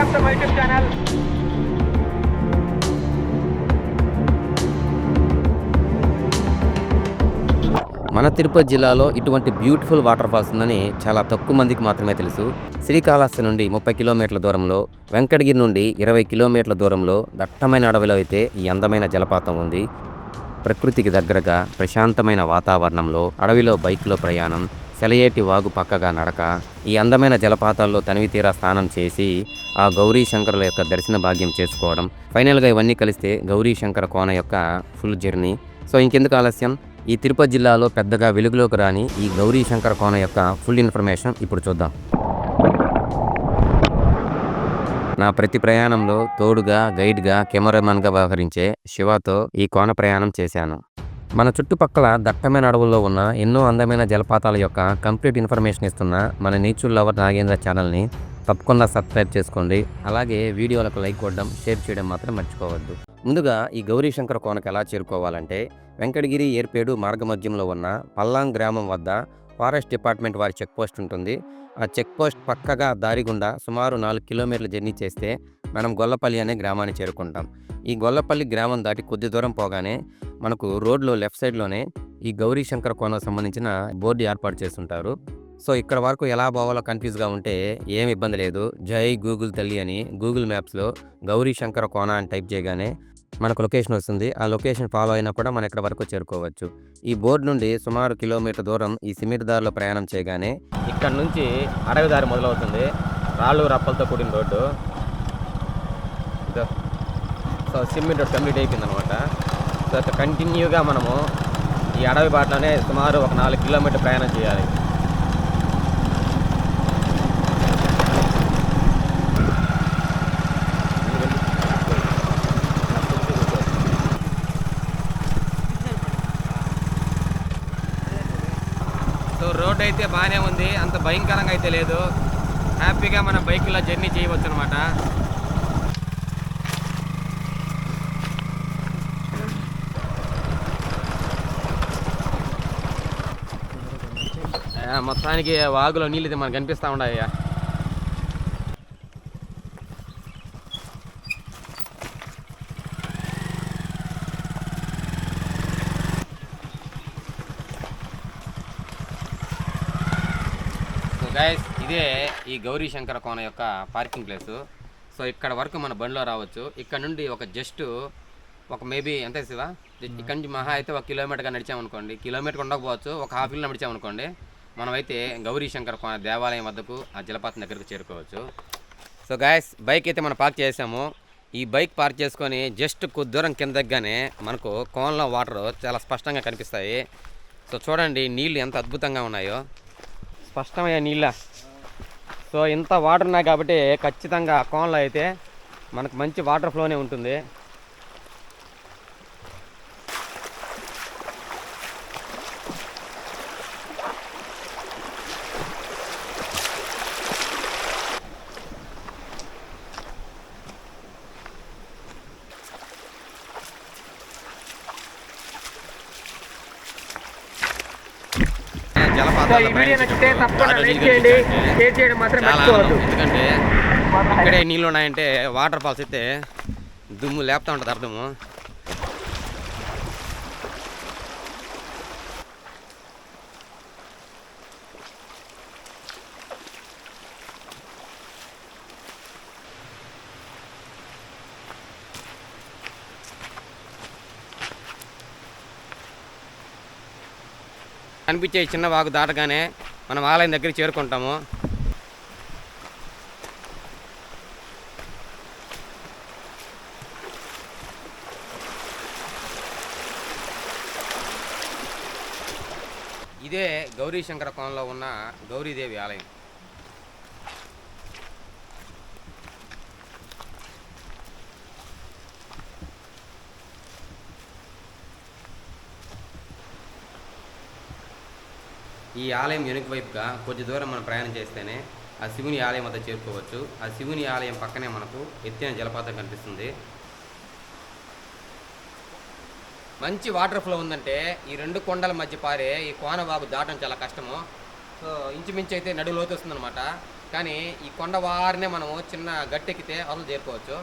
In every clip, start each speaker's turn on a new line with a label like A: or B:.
A: Welcome to my YouTube channel
B: మన తిరుపతి జిల్లాలో ఇటువంటి బ్యూటిఫుల్ వాటర్ ఫాల్స్ ఉందని చాలా తక్కువ మందికి మాత్రమే తెలుసు. శ్రీకాళహస్తి నుండి ముప్పై కిలోమీటర్ల దూరంలో వెంకటగిరి నుండి ఇరవై కిలోమీటర్ల దూరంలో దట్టమైన అడవిలో అయితే ఈ అందమైన జలపాతం ఉంది. ప్రకృతికి దగ్గరగా ప్రశాంతమైన వాతావరణంలో అడవిలో బైక్లో ప్రయాణం సెలయేటి వాగు పక్కగా నడక ఈ అందమైన జలపాతాల్లో తనివి తీరా స్నానం చేసి ఆ గౌరీ శంకరుల యొక్క దర్శన భాగ్యం చేసుకోవడం. ఫైనల్గా ఇవన్నీ కలిస్తే గౌరీ శంకర కోన యొక్క ఫుల్ జర్నీ. సో ఇంకెందుకు ఆలస్యం? ఈ తిరుపతి జిల్లాలో పెద్దగా వెలుగులోకి రాని ఈ గౌరీ శంకర కోన యొక్క ఫుల్ ఇన్ఫర్మేషన్ ఇప్పుడు చూద్దాం. నా ప్రతి ప్రయాణంలో తోడుగా గైడ్గా కెమెరామెన్గా వ్యవహరించే శివతో ఈ కోన ప్రయాణం చేశాను. మన చుట్టుపక్కల దట్టమైన అడవుల్లో ఉన్న ఎన్నో అందమైన జలపాతాల యొక్క కంప్లీట్ ఇన్ఫర్మేషన్ ఇస్తున్న మన నేచురల్ లవర్ నాగేంద్ర ఛానల్ని తప్పకుండా సబ్స్క్రైబ్ చేసుకోండి. అలాగే వీడియోలకు లైక్ కొట్టడం షేర్ చేయడం మాత్రం మర్చిపోవద్దు. ముందుగా ఈ గౌరీశంకర్ కోనకు ఎలా చేరుకోవాలంటే వెంకటగిరి ఏర్పేడు మార్గమధ్యంలో ఉన్న పల్లాంగ్ గ్రామం వద్ద ఫారెస్ట్ డిపార్ట్మెంట్ వారి చెక్ పోస్ట్ ఉంటుంది. ఆ చెక్ పోస్ట్ పక్కగా దారి గుండా సుమారు నాలుగు కిలోమీటర్ల జర్నీ చేస్తే మనం గొల్లపల్లి అనే గ్రామాన్ని చేరుకుంటాం. ఈ గొల్లపల్లి గ్రామం దాటి కొద్ది దూరం పోగానే మనకు రోడ్లో లెఫ్ట్ సైడ్లోనే ఈ గౌరీ శంకర కోనకు సంబంధించిన బోర్డు ఏర్పాటు చేస్తుంటారు. సో ఇక్కడ వరకు ఎలా పోవాలో కన్ఫ్యూజ్గా ఉంటే ఏం ఇబ్బంది లేదు. జై గూగుల్ తల్లి అని గూగుల్ మ్యాప్స్లో గౌరీ శంకర కోన అని టైప్ చేయగానే మనకు లొకేషన్ వస్తుంది. ఆ లొకేషన్ ఫాలో అయినా కూడా మనం ఇక్కడ వరకు చేరుకోవచ్చు. ఈ బోర్డు నుండి సుమారు కిలోమీటర్ దూరం ఈ సిమెంట్ దారిలో ప్రయాణం చేయగానే ఇక్కడ నుంచి అడవి దారి మొదలవుతుంది. రాళ్ళు రప్పలతో కూడిన road. So cement road complete అయిపోయింది అనమాట సో కంటిన్యూగా మనము ఈ అడవి బాటలోనే సుమారు ఒక నాలుగు కిలోమీటర్ ప్రయాణం చేయాలి సో రోడ్ అయితే బాగానే ఉంది. అంత భయంకరంగా అయితే లేదు. హ్యాపీగా మన బైక్లో జర్నీ చేయవచ్చు అనమాట మొత్తానికి వాగులో నీళ్ళు అయితే మనకు కనిపిస్తూ ఉన్నాయ్యా సో గైస్ ఇదే ఈ గౌరీ శంకర కోన యొక్క పార్కింగ్ ప్లేస్. సో ఇక్కడ వరకు మన బండిలో రావచ్చు. ఇక్కడ నుండి ఒక జస్ట్ ఒక మేబీ ఎంత శివ? ఇక్కడ నుంచి మహా అయితే ఒక కిలోమీటర్గా నడిచామనుకోండి. కిలోమీటర్ ఉండకపోవచ్చు ఒక హాఫ్ కిలో నడిచామనుకోండి. మనమైతే గౌరీ శంకర కోన దేవాలయం వద్దకు ఆ జలపాతం దగ్గరకు చేరుకోవచ్చు. సో గాయస్ బైక్ అయితే మనం పార్క్ చేసాము. ఈ బైక్ పార్క్ చేసుకొని జస్ట్ కొద్ది దూరం కింద దగ్గరనే మనకు కోనలో వాటర్ చాలా స్పష్టంగా కనిపిస్తాయి. సో చూడండి నీళ్ళు ఎంత అద్భుతంగా ఉన్నాయో. స్పష్టమైన నీళ్ళ? సో ఇంత వాటర్ ఉన్నాయి కాబట్టి ఖచ్చితంగా కోన్లో అయితే మనకు మంచి వాటర్ ఫ్లోనే ఉంటుంది
A: సో ఈ
B: జలపాతాల్లో
A: వీడియో నచ్చితే
B: ప్రయాణించేటప్పుడు
A: తప్పకుండా
B: వాటర్
A: లైక్
B: నీళ్ళు
A: చేయండి
B: కనిపిస్తాయంటే
A: షేర్ చేయడం మాత్రం
B: చాలా
A: మర్చిపోవద్దు.
B: ఆనందం. ఎందుకంటే ఇక్కడే నీళ్ళు ఉన్నాయంటే వాటర్ ఫాల్స్ అయితే దుమ్ము లేపుతా ఉంటుంది అర్థము. కనిపించే చిన్న వాగు దాటగానే మనం ఆలయం దగ్గర చేరుకుంటాము. ఇదే గౌరీ శంకర కోణంలో ఉన్న గౌరీదేవి ఆలయం. ఈ ఆలయం వెనుక వైపుగా కొద్ది దూరం మనం ప్రయాణం చేస్తేనే ఆ శివుని ఆలయం వద్ద చేరుకోవచ్చు. ఆ శివుని ఆలయం పక్కనే మనకు ఎత్తైన జలపాతం కనిపిస్తుంది. మంచి వాటర్ ఫ్లో ఉందంటే ఈ రెండు కొండల మధ్య పారే ఈ కోనవాగు దాటం చాలా కష్టము. సో ఇంచుమించు అయితే నడువు లోతు వస్తుందన్నమాట కానీ ఈ కొండ వారినే మనము చిన్న గట్టెక్కితే అసలు చేరుకోవచ్చు.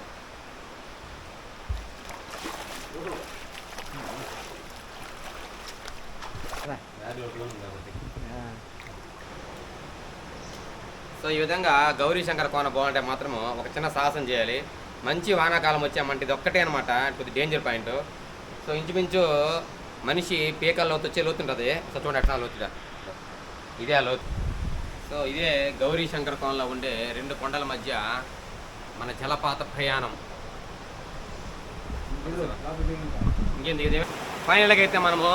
B: సో ఈ విధంగా గౌరీ శంకర్ కోన పోవాలంటే మాత్రము ఒక చిన్న సాహసం చేయాలి. మంచి వానాకాలం వచ్చామంటే ఇది ఒక్కటే అనమాట కొద్ది డేంజర్ పాయింట్ సో ఇంచుమించు మనిషి పీకల లోతు వచ్చే లోతు ఉంటుంది సో చూడండి ఎట్లా లోతుగా ఇదే ఆ లోతు. సో ఇదే గౌరీ శంకర్ కోనలో ఉండే రెండు కొండల మధ్య మన జలపాత ప్రయాణం. ఇంకేంది ఇది? ఫైనల్గా అయితే మనము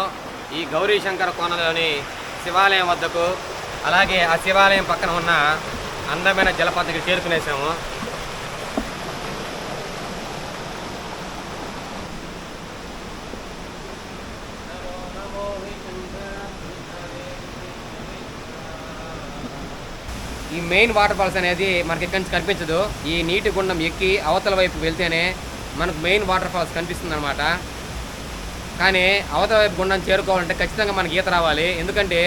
B: ఈ గౌరీ శంకర్ కోనలోని శివాలయం వద్దకు అలాగే ఆ శివాలయం పక్కన ఉన్న అందమైన జలపాతకి చేరుకునేసాము ఈ మెయిన్ వాటర్ ఫాల్స్ అనేది మనకి ఇక్కడి నుంచి కనిపించదు. ఈ నీటి గుండం ఎక్కి అవతల వైపు వెళ్తేనే మనకు మెయిన్ వాటర్ ఫాల్స్ కనిపిస్తుంది అనమాట కానీ అవతల వైపు గుండం చేరుకోవాలంటే ఖచ్చితంగా మనకి ఈత రావాలి. ఎందుకంటే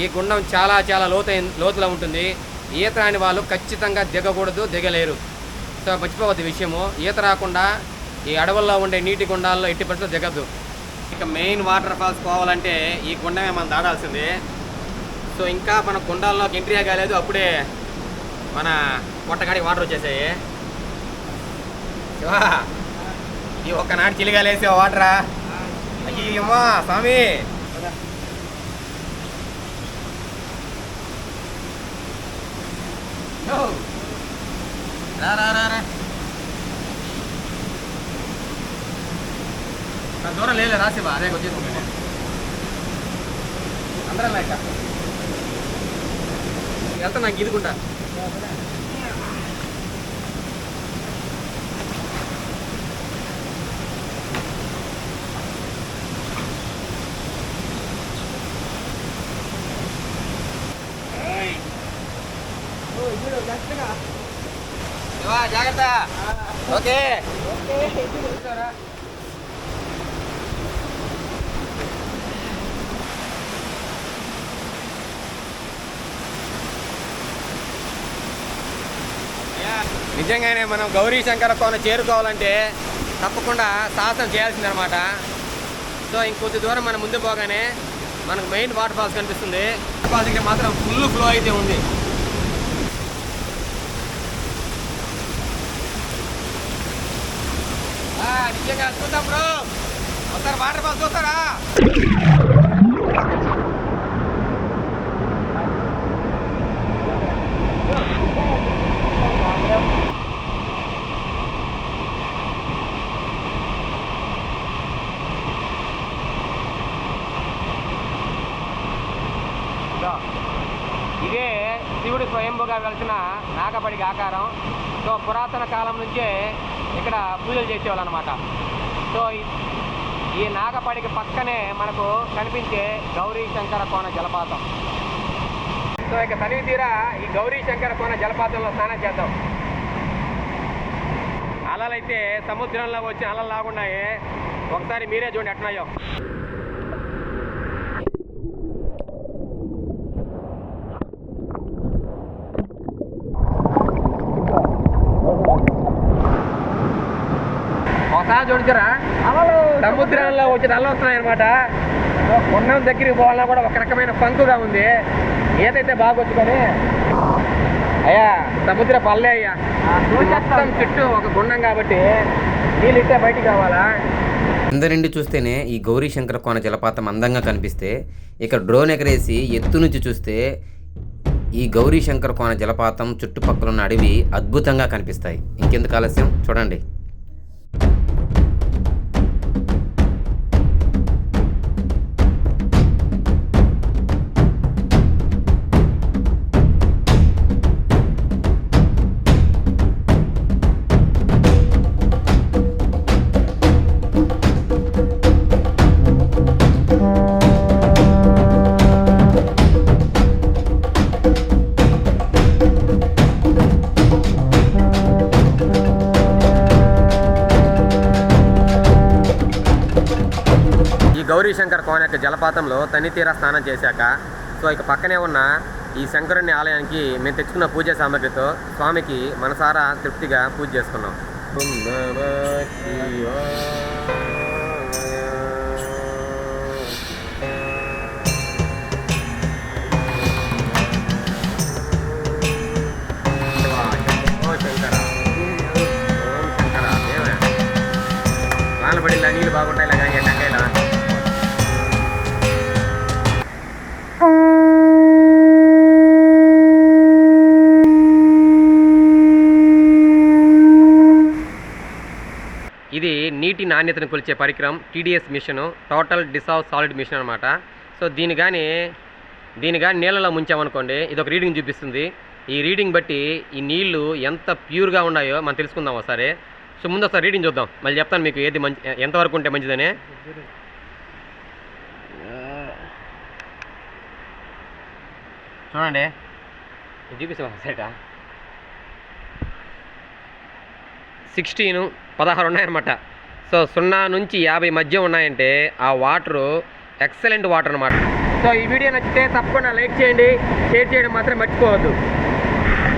B: ఈ గుండం చాలా చాలా లోతైన లోతులో ఉంటుంది. ఈత రాని వాళ్ళు ఖచ్చితంగా దిగకూడదు దిగలేరు. సో మర్చిపోవద్దు ఈ విషయము. ఈత రాకుండా ఈ అడవుల్లో ఉండే నీటి గుండాల్లో ఎట్టి పరిస్థితుల్లో దిగద్దు. ఇక మెయిన్ వాటర్ ఫాల్స్ పోవాలంటే ఈ గుండమే మనం దాడాల్సిందే సో ఇంకా మన గుండాల్లోకి ఎంట్రీ కాలేదు అప్పుడే మన పొట్టగాడికి వాటర్ వచ్చేసాయి. శివా ఈ ఒక్కనాడు చిలిగాలేసే వాటరా? అయ్యమ్మా స్వామి! రా రా రా రా నా దూరం లేదు రాసివా అదే వచ్చేసి అందరం లేక వెళ్తా నాకు ఇదికుంటా శివా, జాగ్రత్త ఓకే. నిజంగానే మనం గౌరీ శంకర కోన చేరుకోవాలంటే తప్పకుండా సాహసం చేయాల్సిందనమాట సో ఇంకొద్ది దూరం మనం ముందు పోగానే మనకు మెయిన్ వాటర్ ఫాల్స్ కనిపిస్తుంది. ఫాల్స్ దగ్గర మాత్రం ఫుల్ ఫ్లో అయితే ఉంది ఆ, నిజంగా చూద్దాం బ్రో. ఒకసారి వాటర్ ఫాల్స్ చూస్తారా? ఇదే శివుడు స్వయంభుగా వెలిసిన నాగపడికి ఆకారం. సో పురాతన కాలం నుంచే ఇక్కడ పూజలు చేసేవాళ్ళు అనమాట సో ఈ- నాగపాడికి పక్కనే మనకు కనిపించే గౌరీ శంకర కోన జలపాతం. సో ఇక తనివి తీరా ఈ గౌరీ శంకర కోన జలపాతంలో స్నానం చేద్దాం. అలలైతే సముద్రంలో వచ్చిన అలలు లాగున్నాయి. ఒకసారి మీరే చూడండి అట్నాయో చూడించరా సముద్రంలో వచ్చి అల్ల వస్తున్నాయి అనమాట గుండం దగ్గరికి పోవాలన్నా కూడా ఒక రకమైన పంకుగా ఉంది. ఏదైతే బాగొచ్చు కానీ అయ్యా సముద్ర పల్లె అయ్యా. మొత్తం చుట్టూ ఒక గుండం కాబట్టి నీళ్ళు ఇట్టే బయటికి రావాలా? కింద నుండి చూస్తేనే ఈ గౌరీ శంకర కోన జలపాతం అందంగా కనిపిస్తే ఇక డ్రోన్ ఎగరేసి ఎత్తు నుంచి చూస్తే ఈ గౌరీ శంకర కోన జలపాతం చుట్టుపక్కల ఉన్న అడవి అద్భుతంగా కనిపిస్తాయి. ఇంకెందుకు ఆలస్యం? చూడండి. గౌరీశంకర్ గౌరీ జలపాతంలో తనితీర స్నానం చేశాక సో ఇక పక్కనే ఉన్న ఈ శంకరుని ఆలయానికి మేము తెచ్చుకున్న పూజా సామాగ్రితో స్వామికి మనసారా తృప్తిగా పూజ చేసుకున్నాం. ఇది నీటి నాణ్యతను కొలిచే పరికరం TDS machine total dissolve solid machine అనమాట సో దీని కానీ దీని కానీ నీళ్ళలో ముంచామనుకోండి ఇది ఒక రీడింగ్ చూపిస్తుంది. ఈ రీడింగ్ బట్టి ఈ నీళ్ళు ఎంత ప్యూర్గా ఉన్నాయో మనం తెలుసుకుందాం ఒకసారి. సో ముందు ఒకసారి రీడింగ్ చూద్దాం. మళ్ళీ చెప్తాను మీకు ఏది మంచి ఎంతవరకు ఉంటే మంచిదని. చూడండి. చూపిస్తాం ఒకసారి సిక్స్టీను పదహారు ఉన్నాయన్నమాట. సో సున్నా నుంచి యాభై మధ్య ఉన్నాయంటే ఆ వాటరు ఎక్సలెంట్ వాటర్ అనమాట సో ఈ వీడియో నచ్చితే తప్పకుండా లైక్ చేయండి షేర్ చేయడం మాత్రం మర్చిపోవద్దు.